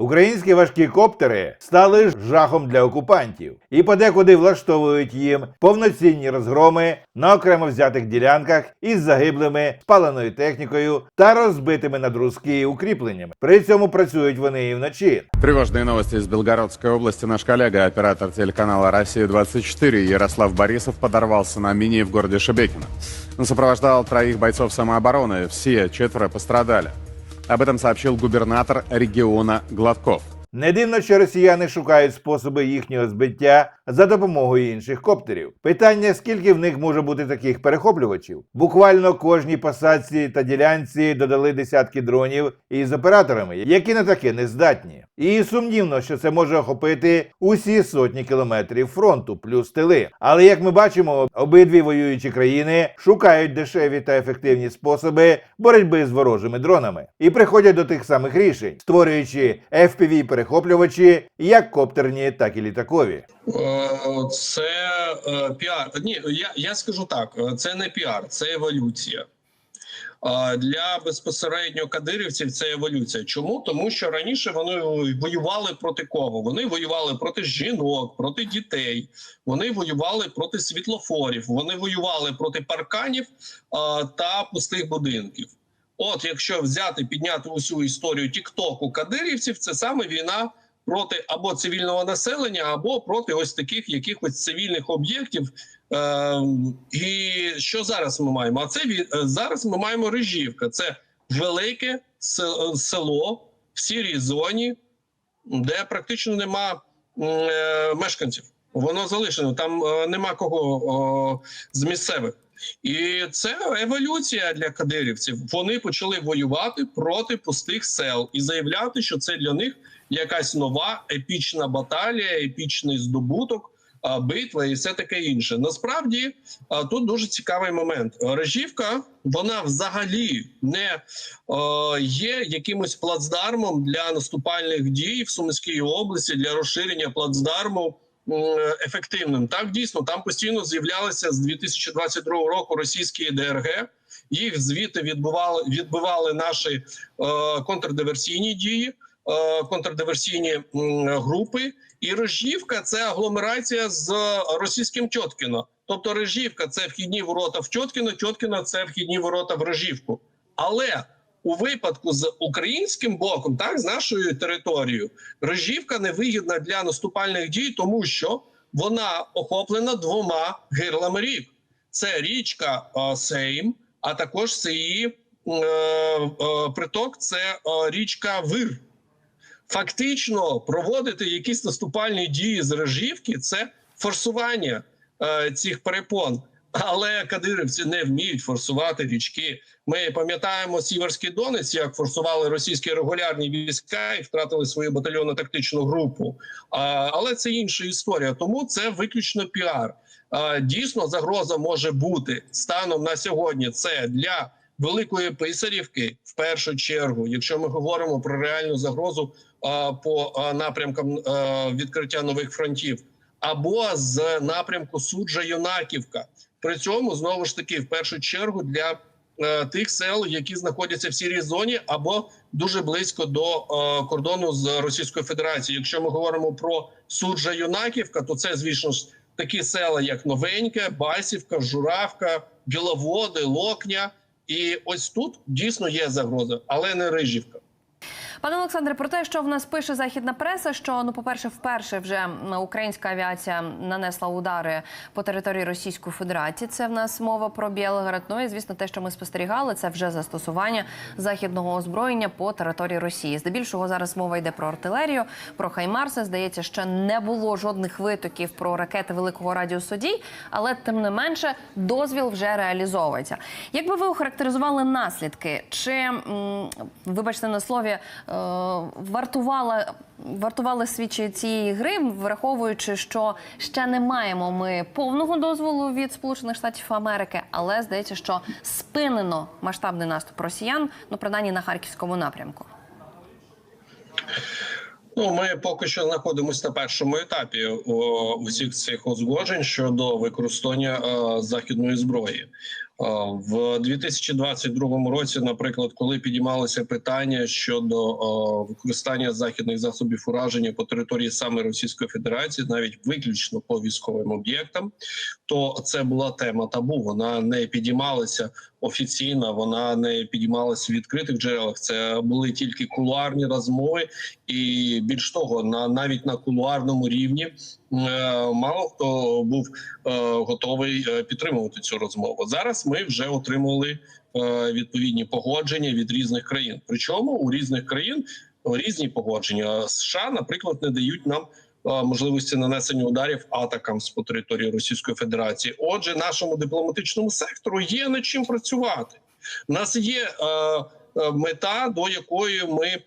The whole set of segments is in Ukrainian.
Українські важкі коптери стали жахом для окупантів і подекуди влаштовують їм повноцінні розгроми на окремо взятих ділянках із загиблими, спаленою технікою та розбитими надрузки укріпленнями. При цьому працюють вони і вночі. Тревожные новости из Белгородской области. Наш коллега, оператор телеканала «Россия-24» Ярослав Борисов подорвался на мине в городе Шебекино. Он сопровождал троих бойцов самообороны. Все четверо пострадали. Об этом сообщил губернатор региона Гладков. Не дивно, що росіяни шукають способи їхнього збиття за допомогою інших коптерів. Питання, скільки в них може бути таких перехоплювачів? Буквально кожній посадці та ділянці додали десятки дронів із операторами, які на таке не здатні. І сумнівно, що це може охопити усі сотні кілометрів фронту, плюс тили. Але як ми бачимо, обидві воюючі країни шукають дешеві та ефективні способи боротьби з ворожими дронами і приходять до тих самих рішень, створюючи fpv перехоплювачі як коптерні, так і літакові. Е, Це е, піар. Ні, я, я скажу так: е, це не піар, це еволюція. Для безпосередньо кадирівців це еволюція. Чому? Тому що раніше вони воювали проти кого? Вони воювали проти жінок, проти дітей, вони воювали проти світлофорів, вони воювали проти парканів та пустих будинків. От, якщо взяти підняти усю історію Тіктоку кадирівців, це саме війна проти або цивільного населення, або проти ось таких якихось цивільних об'єктів. Е, і що зараз ми маємо? А це е, зараз ми маємо Рижівка. Це велике се- село в сірій зоні, де практично нема е, мешканців. Воно залишено. Там е, нема кого о, з місцевих. І це еволюція для кадирівців. Вони почали воювати проти пустих сел і заявляти, що це для них якась нова епічна баталія, епічний здобуток, битва і все таке інше. Насправді тут дуже цікавий момент. Режівка вона взагалі не є якимось плацдармом для наступальних дій в Сумській області для розширення плацдарму ефективним. Так дійсно там постійно з'являлися з 2022 року російські ДРГ. Їх звідти відбували відбивали наші е, контрдиверсійні дії, е, контрдиверсійні м, групи. І Рожівка це агломерація з російським Тьоткіно. Тобто Рожівка це вхідні ворота в Тьоткіно, Тьоткіно це вхідні ворота в Рожівку. Але у випадку з українським боком, так з нашою територією, Рожівка невигідна для наступальних дій, тому що вона охоплена двома гирлами рік. Це річка е, Сейм, а також це її е, е, приток, це е, річка Вир. Фактично проводити якісь наступальні дії з Рожівки – це форсування е, цих перепон. Але кадирівці не вміють форсувати річки. Ми пам'ятаємо Сіверський Донець, як форсували російські регулярні війська і втратили свою батальйонно тактичну групу. Але це інша історія. Тому це виключно піар. Дійсно, загроза може бути станом на сьогодні. Це для великої писарівки в першу чергу, якщо ми говоримо про реальну загрозу по напрямкам відкриття нових фронтів, або з напрямку суджа Юнаківка. При цьому знову ж таки в першу чергу для е, тих сел, які знаходяться в сірій зоні, або дуже близько до е, кордону з Російською Федерацією. Якщо ми говоримо про суджа Юнаківка, то це звісно ж такі села, як Новеньке, Басівка, Журавка, Біловоди, Локня. І ось тут дійсно є загроза, але не Рижівка. Пане Олександре, про те, що в нас пише західна преса, що ну, по-перше, вперше вже українська авіація нанесла удари по території Російської Федерації. Це в нас мова про Білгород. Ну і звісно, те, що ми спостерігали, це вже застосування західного озброєння по території Росії. Здебільшого зараз мова йде про артилерію, про Хаймарси. Здається, ще не було жодних витоків про ракети великого радіусу дій, але тим не менше дозвіл вже реалізовується. Як би ви охарактеризували наслідки? Чи вибачте на слові? Е, Вартувала вартували свічі цієї гри, враховуючи, що ще не маємо ми повного дозволу від Сполучених Штатів Америки, але здається, що спинено масштабний наступ росіян, ну принаймні на харківському напрямку. Ну, ми поки що знаходимося на першому етапі о, усіх цих узгоджень щодо використання е, західної зброї. В 2022 році, наприклад, коли підіймалося питання щодо е, використання західних засобів ураження по території саме Російської Федерації, навіть виключно по військовим об'єктам, то це була тема табу. Вона не підіймалася офіційно, вона не підіймалася в відкритих джерелах. Це були тільки кулуарні розмови, і більш того, на навіть на кулуарному рівні е, мало хто був е, готовий е, підтримувати цю розмову. Зараз ми вже отримали е, відповідні погодження від різних країн. Причому у різних країн різні погодження. США, наприклад, не дають нам. е, Можливості нанесення ударів атакам по території Російської Федерації. Отже, нашому дипломатичному сектору є над чим працювати. У нас є е, е, мета, до якої ми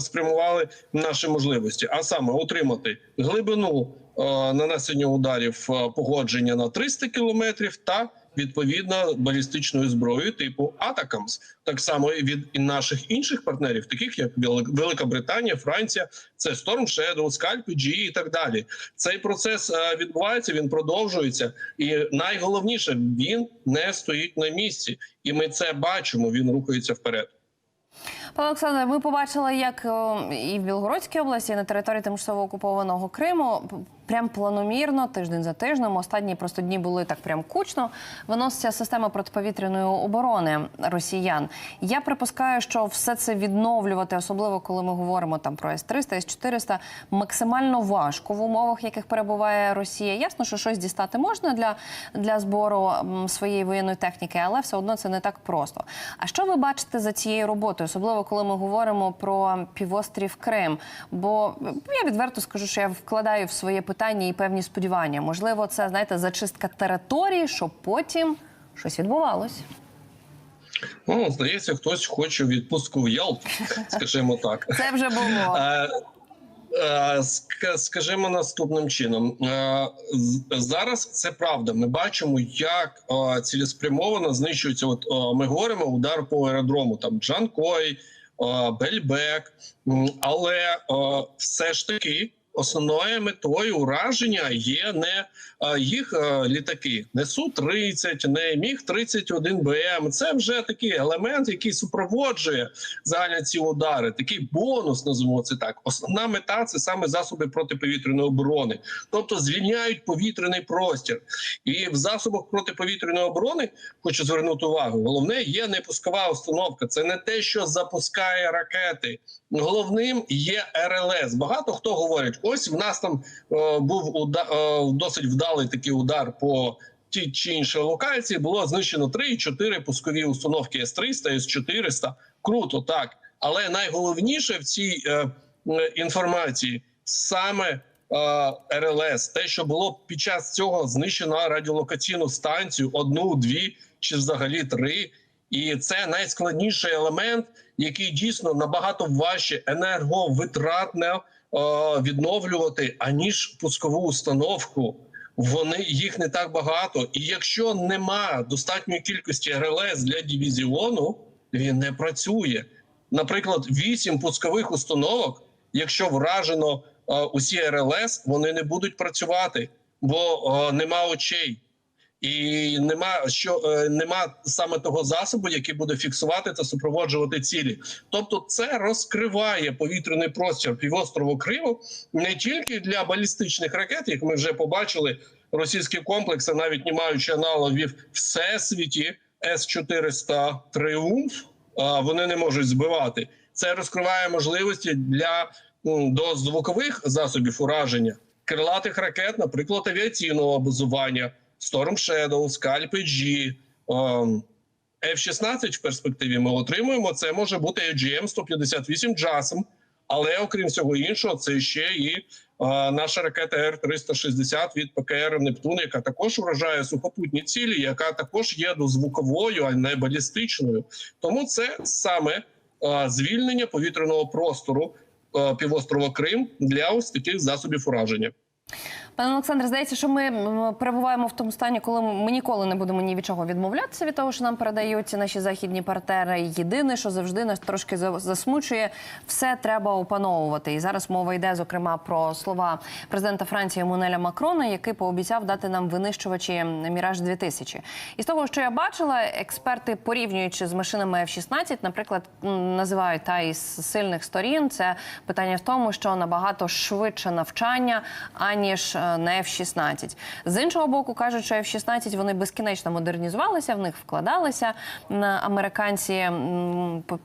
спрямували наші можливості, а саме отримати глибину е, нанесення ударів е, погодження на 300 кілометрів та відповідно балістичною зброєю типу Атакамс, так само і від наших інших партнерів, таких як Вели- Велика Британія, Франція, це Storm Shadow, Scalp G і так далі. Цей процес е, відбувається, він продовжується, і найголовніше він не стоїть на місці, і ми це бачимо. Він рухається вперед. Пане Олександре, ми побачили, як і в Білгородській області, і на території тимчасово окупованого Криму прям планомірно, тиждень за тижнем. Останні просто дні були так прям кучно. Виноситься система протиповітряної оборони росіян. Я припускаю, що все це відновлювати, особливо коли ми говоримо там про С-300, С-400, максимально важко в умовах, в яких перебуває Росія. Ясно, що щось дістати можна для, для збору своєї воєнної техніки, але все одно це не так просто. А що ви бачите за цією роботою, особливо коли ми говоримо про півострів Крим? Бо я відверто скажу, що я вкладаю в своє питання і певні сподівання. Можливо, це знаєте зачистка території, щоб потім щось відбувалось. Ну, здається, хтось хоче відпустку в Ялту, скажімо так. Це вже було. Е, е, Скажімо наступним чином. Е, Зараз це правда. Ми бачимо, як цілеспрямовано знищується. От ми говоримо удар по аеродрому, там Джанкой, Бельбек, але все ж таки. Основною метою ураження є не е, їх е, літаки, не су 30 не міг 31 БМ. Це вже такий елемент, який супроводжує загальні ці удари. Такий бонус називаємо це так. Основна мета це саме засоби протиповітряної оборони, тобто звільняють повітряний простір. І в засобах протиповітряної оборони хочу звернути увагу. Головне є не пускова установка. Це не те, що запускає ракети. Головним є РЛС. Багато хто говорить: ось в нас там е, був уда- е, досить вдалий такий удар по ті чи іншій локації. Було знищено 3-4 пускові установки С-300, С-400. Круто, так. Але найголовніше в цій е, інформації саме е, РЛС, те, що було під час цього знищено радіолокаційну станцію, одну, дві чи взагалі три. І це найскладніший елемент, який дійсно набагато важче енерговитратне е, відновлювати, аніж пускову установку. Вони їх не так багато. І якщо нема достатньої кількості РЛС для дивізіону, він не працює. Наприклад, вісім пускових установок, якщо вражено е, усі РЛС, вони не будуть працювати, бо е, нема очей. І нема що е, нема саме того засобу, який буде фіксувати та супроводжувати цілі. Тобто, це розкриває повітряний простір півострову Криму не тільки для балістичних ракет, як ми вже побачили, російські комплекси, навіть не маючи аналогів всесвіті С-400 Триумф, вони не можуть збивати. Це розкриває можливості для до звукових засобів ураження крилатих ракет, наприклад, авіаційного базування. Storm Shadow, Scalp G, ем, F-16 в перспективі ми отримуємо. Це може бути AGM-158 JASM, але окрім всього іншого, це ще і е, наша ракета Р-360 від ПКР Нептун, яка також вражає сухопутні цілі, яка також є дозвуковою, а не балістичною. Тому це саме е, звільнення повітряного простору е, півострова Крим для ось таких засобів ураження. Пане Олександре, здається, що ми перебуваємо в тому стані, коли ми ніколи не будемо ні від чого відмовлятися від того, що нам передають наші західні партнери. Єдине, що завжди нас трошки за- засмучує, все треба опановувати. І зараз мова йде зокрема про слова президента Франції Еммануеля Макрона, який пообіцяв дати нам винищувачі Міраж 2000 І з того, що я бачила, експерти порівнюючи з машинами F-16, наприклад, називають та із сильних сторін. Це питання в тому, що набагато швидше навчання аніж е, на F-16. З іншого боку, кажуть, що F-16 вони безкінечно модернізувалися, в них вкладалися американці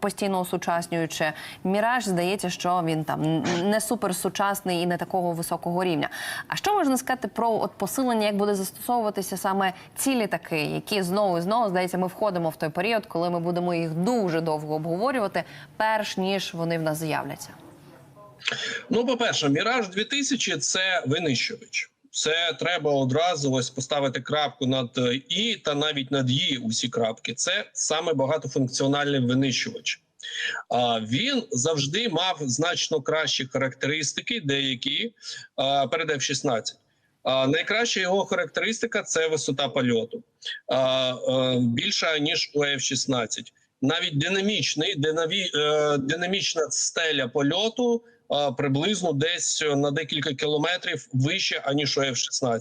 постійно осучаснюючи. Міраж здається, що він там не суперсучасний і не такого високого рівня. А що можна сказати про от посилення, як буде застосовуватися саме ці літаки, які знову і знову здається, ми входимо в той період, коли ми будемо їх дуже довго обговорювати, перш ніж вони в нас з'являться. Ну, по-перше, Міраж 2000 це винищувач. Це треба одразу ось поставити крапку над е, і та навіть над її усі крапки. Це саме багатофункціональний винищувач. А він завжди мав значно кращі характеристики, деякі перед F-16. Найкраща його характеристика це висота польоту. А, більша ніж у F-16. Навіть динамічний, динамі, е, динамічна стеля польоту а, приблизно десь на декілька кілометрів вище, аніж у F-16.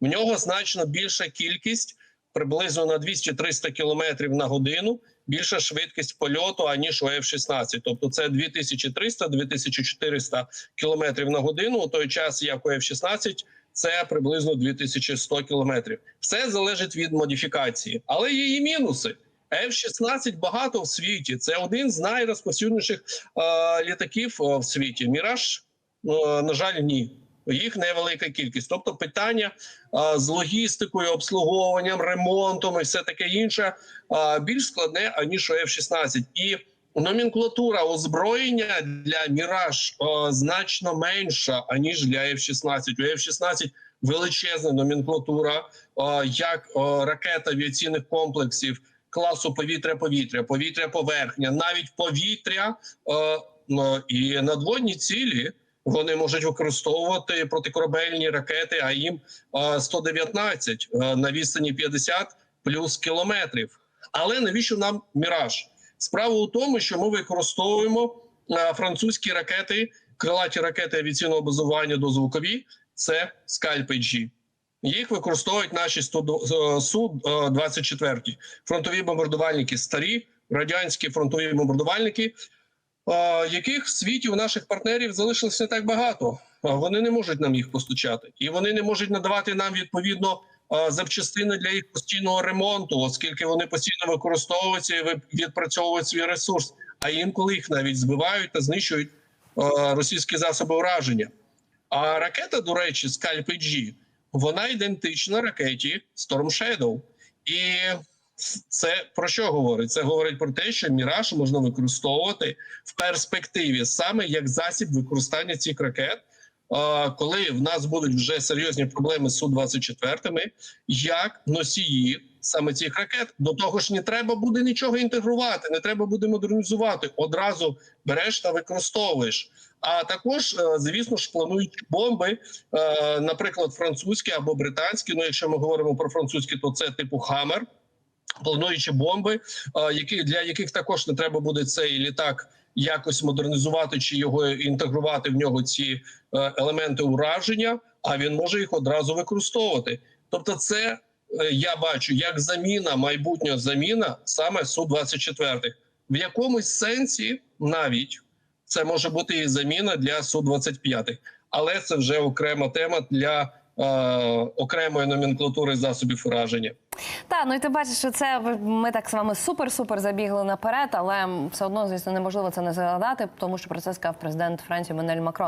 В нього значно більша кількість, приблизно на 200-300 кілометрів на годину, більша швидкість польоту, аніж у F-16. Тобто це 2300-2400 кілометрів на годину, у той час, як у F-16, це приблизно 2100 кілометрів. Все залежить від модифікації, але є і мінуси. F-16 багато в світі. Це один з найрозповсюдніших е, літаків в світі. Міраж, е, на жаль, ні. Їх невелика кількість. Тобто, питання е, з логістикою, обслуговуванням, ремонтом і все таке інше е, більш складне аніж у F-16. І номенклатура озброєння для Міраж е, значно менша аніж для F-16. У F-16 величезна номенклатура, е, як е, ракет авіаційних комплексів класу повітря-повітря, повітря-поверхня, навіть повітря е, е, і надводні цілі. Вони можуть використовувати протикорабельні ракети, а їм е, 119 е, на відстані 50 плюс кілометрів. Але навіщо нам міраж? Справа у тому, що ми використовуємо е, французькі ракети, крилаті ракети авіаційного базування дозвукові. Це скальпеджі. Їх використовують наші су 24 фронтові бомбардувальники, старі радянські фронтові бомбардувальники, е, яких в світі у наших партнерів залишилось не так багато. Вони не можуть нам їх постачати, і вони не можуть надавати нам відповідно е, запчастини для їх постійного ремонту, оскільки вони постійно використовуються і відпрацьовують свій ресурс. А інколи їх навіть збивають та знищують е, російські засоби ураження. А ракета, до речі, Scalp G, вона ідентична ракеті Storm Shadow. І це про що говорить? Це говорить про те, що Міраж можна використовувати в перспективі саме як засіб використання цих ракет. Коли в нас будуть вже серйозні проблеми з су 24 як носії саме цих ракет, до того ж не треба буде нічого інтегрувати, не треба буде модернізувати. Одразу береш та використовуєш. А також, е, звісно ж, планують бомби, е, наприклад, французькі або британські. Ну, якщо ми говоримо про французькі, то це типу Хаммер, плануючи бомби, е, які для яких також не треба буде цей літак якось модернізувати чи його інтегрувати в нього ці елементи ураження. А він може їх одразу використовувати. Тобто, це е, я бачу як заміна, майбутня заміна саме су 24 В якомусь сенсі навіть це може бути і заміна для су 25 але це вже окрема тема для е, окремої номенклатури засобів ураження. Та ну і ти бачиш, що це ми так з вами супер-супер забігли наперед, але все одно, звісно, неможливо це не згадати, тому що про це сказав президент Франції Манель Макрон.